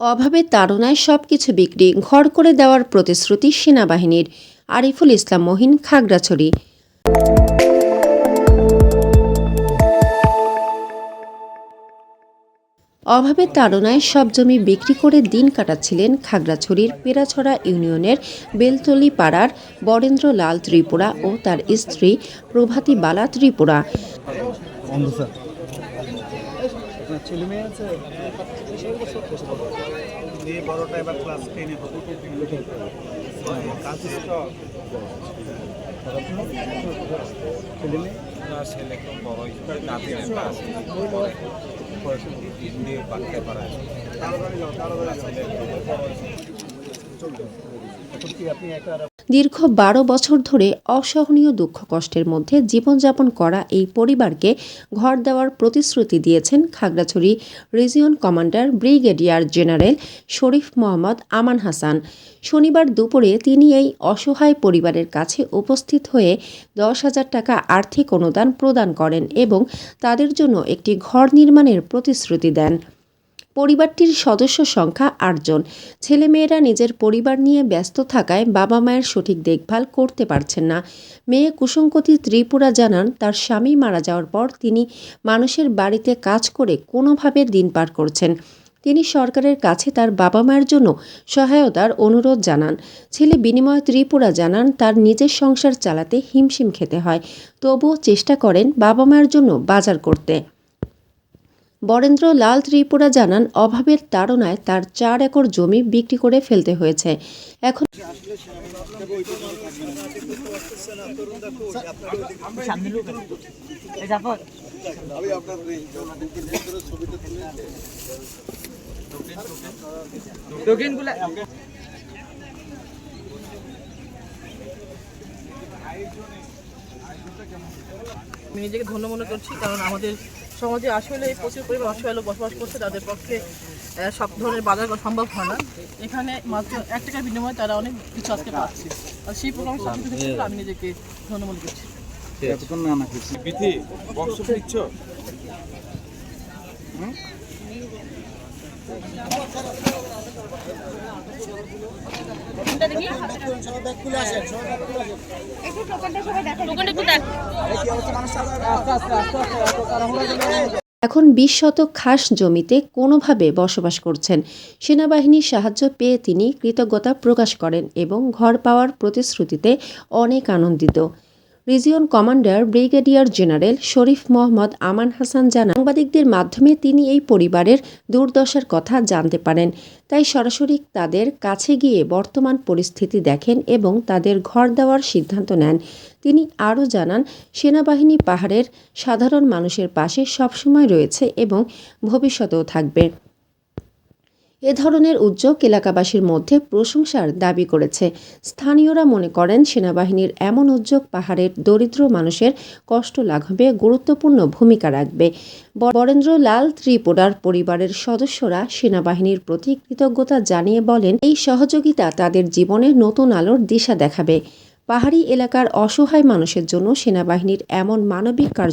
অভাবে তাড়নায় সব কিছু বিক্রি, ঘর করে দেওয়ার প্রতিশ্রুতি সেনাবাহিনীর। আরিফুল ইসলাম মহিন, খাগড়াছড়ি। অভাবে তাড়নায় সব জমি বিক্রি করে দিন কাটাচ্ছিলেন খাগড়াছড়ির পেরাছড়া ইউনিয়নের বেলতলি পাড়ার বরেন্দ্র লাল ত্রিপুরা ও তার স্ত্রী প্রভাতী বালা ত্রিপুরা। ছেলে মেয়ে আছে? দিয়ে বড়টা এবার ক্লাস টেনে হবে। ছেলে মেয়ে? না ছেলে একদম বড় হয়েছে নাতি হিন্দি বাংলা পারা এখন কি আপনি একা দীর্ঘ বারো বছর ধরে অসহনীয় দুঃখ কষ্টের মধ্যে জীবনযাপন করা এই পরিবারকে ঘর দেওয়ার প্রতিশ্রুতি দিয়েছেন Khagrachari region commander brigadier general Sharif Mohammad Aman Hasan. শনিবার দুপুরে তিনি এই অসহায় পরিবারের কাছে উপস্থিত হয়ে দশ হাজার টাকা আর্থিক অনুদান প্রদান করেন এবং তাদের জন্য একটি ঘর নির্মাণের প্রতিশ্রুতি দেন। পরিবারটির সদস্য সংখ্যা আটজন। ছেলেমেয়েরা নিজের পরিবার নিয়ে ব্যস্ত থাকায় বাবা মায়ের সঠিক দেখভাল করতে পারছেন না। মেয়ে কুসুমকতি ত্রিপুরা জানান, তার স্বামী মারা যাওয়ার পর তিনি মানুষের বাড়িতে কাজ করে কোনোভাবে দিন পার করছেন। তিনি সরকারের কাছে তার বাবা মায়ের জন্য সহায়তার অনুরোধ জানান। ছেলে বিনিময় ত্রিপুরা জানান, তার নিজের সংসার চালাতে হিমশিম খেতে হয়। তবুও চেষ্টা করেন বাবা মায়ের জন্য বাজার করতে। বরেন্দ্র লাল ত্রিপুরা জানান, অভাবের তাড়নায় তার চার একর জমি বিক্রি করে ফেলতে হয়েছে। এখন নিজেকে ধন্য মনে করছি, কারণ আমাদের সমাজে আসলে প্রচুর পরিমাণ অসহায় লোক বসবাস করছে তাদের পক্ষে সব ধরনের বাজার করা সম্ভব হয় না। এখানে মাত্র এক টাকার বিনিময়ে তারা অনেক কিছু আজকে পাচ্ছে। আর সেই প্রোগ্রামে সাথে থেকে আমি নিজেকে ধন্য মনে করছি। এতক্ষণ না না কিছু। বিধি বংশ দিচ্ছ? এখন বিশ শতক খাস জমিতে কোনোভাবে বসবাস করছেন। সেনাবাহিনীর সাহায্য পেয়ে তিনি কৃতজ্ঞতা প্রকাশ করেন এবং ঘর পাওয়ার প্রতিশ্রুতিতে অনেক আনন্দিত। Region commander brigadier general Sharif Mohammad Aman Hasan জানান, সাংবাদিকদের মাধ্যমে তিনি এই পরিবারের দুর্দশার কথা জানতে পারেন। তাই সরাসরি তাদের কাছে গিয়ে বর্তমান পরিস্থিতি দেখেন এবং তাদের ঘর দেওয়ার সিদ্ধান্ত নেন। তিনি আরও জানান, সেনাবাহিনী পাহাড়ের সাধারণ মানুষের পাশে সবসময় রয়েছে এবং ভবিষ্যতেও থাকবে। এ ধরনের উদ্যোগ এলাকাবাসীর মধ্যে প্রশংসার দাবি করেছে। স্থানীয়রা মনে করেন, সেনাবাহিনীর এমন উদ্যোগ পাহাড়ের দরিদ্র মানুষের কষ্ট লাঘবে, গুরুত্বপূর্ণ ভূমিকা রাখবে। বরেন্দ্র লাল ত্রিপুরার পরিবারের সদস্যরা সেনাবাহিনীর প্রতি কৃতজ্ঞতা জানিয়ে বলেন, এই সহযোগিতা তাদের জীবনে নতুন আলোর দিশা দেখাবে। পাহাড়ি এলাকার অসহায় মানুষের জন্য সেনাবাহিনীর এমন মানবিক কার্য